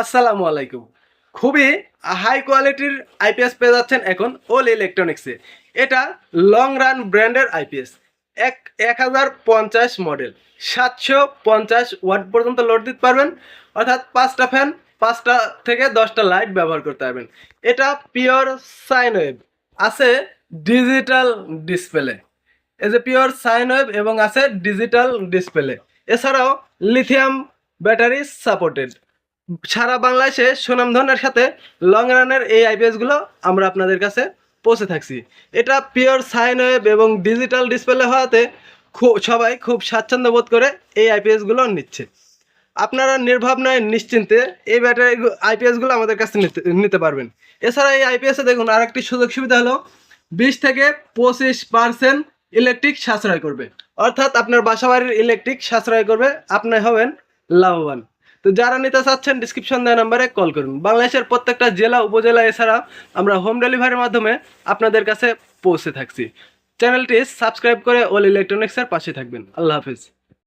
আসসালামু আলাইকুম। খুবই হাই কোয়ালিটির আইপিএস পেয়ে যাচ্ছেন এখন ওল ইলেকট্রনিক্সে এটা লং রান ব্র্যান্ডের আইপিএস এক এক হাজার পঞ্চাশ মডেল সাতশো পঞ্চাশ ওয়াট পর্যন্ত লোড দিতে পারবেন। অর্থাৎ পাঁচটা ফ্যান পাঁচটা থেকে দশটা লাইট ব্যবহার করতে পারবেন। এটা পিওর সাইন ওয়েভ আছে ডিজিটাল ডিসপ্লে এই যে পিওর সাইন ওয়েভ এবং আছে ডিজিটাল ডিসপ্লে এছাড়াও লিথিয়াম ব্যাটারি সাপোর্টেড সারা বাংলাদেশে সুনামধনের সাথে লং রানের এই আইপিএসগুলো আমরা আপনাদের কাছে পৌঁছে থাকছি। এটা পিওর সাইন ওয়েব এবং ডিজিটাল ডিসপ্লে হওয়াতে খুব সবাই খুব স্বাচ্ছন্দ্য বোধ করে এই আইপিএসগুলো নিচ্ছে। আপনারা নির্ভাবনায়, নিশ্চিন্তে এই ব্যাটারি আইপিএসগুলো আমাদের কাছে নিতে নিতে পারবেন। এছাড়া এই আইপিএসে দেখুন, আরেকটি সুযোগ সুবিধা হলো, বিশ থেকে পঁচিশ পার্সেন্ট ইলেকট্রিক সাশ্রয় করবে। অর্থাৎ আপনার বাসাবাড়ির ইলেকট্রিক সাশ্রয় করবে, আপনি হবেন লাভবান। তো যারা নিতে চাচ্ছেন ডিসক্রিপশন দেওয়া নাম্বারে কল করুন। বাংলাদেশের প্রত্যেকটা জেলা, উপজেলা এছাড়া আমরা হোম ডেলিভারির মাধ্যমে আপনাদের কাছে পৌঁছে থাকছি। চ্যানেলটি সাবস্ক্রাইব করে অল ইলেকট্রনিক্সের পাশে থাকবেন। আল্লাহ হাফিজ।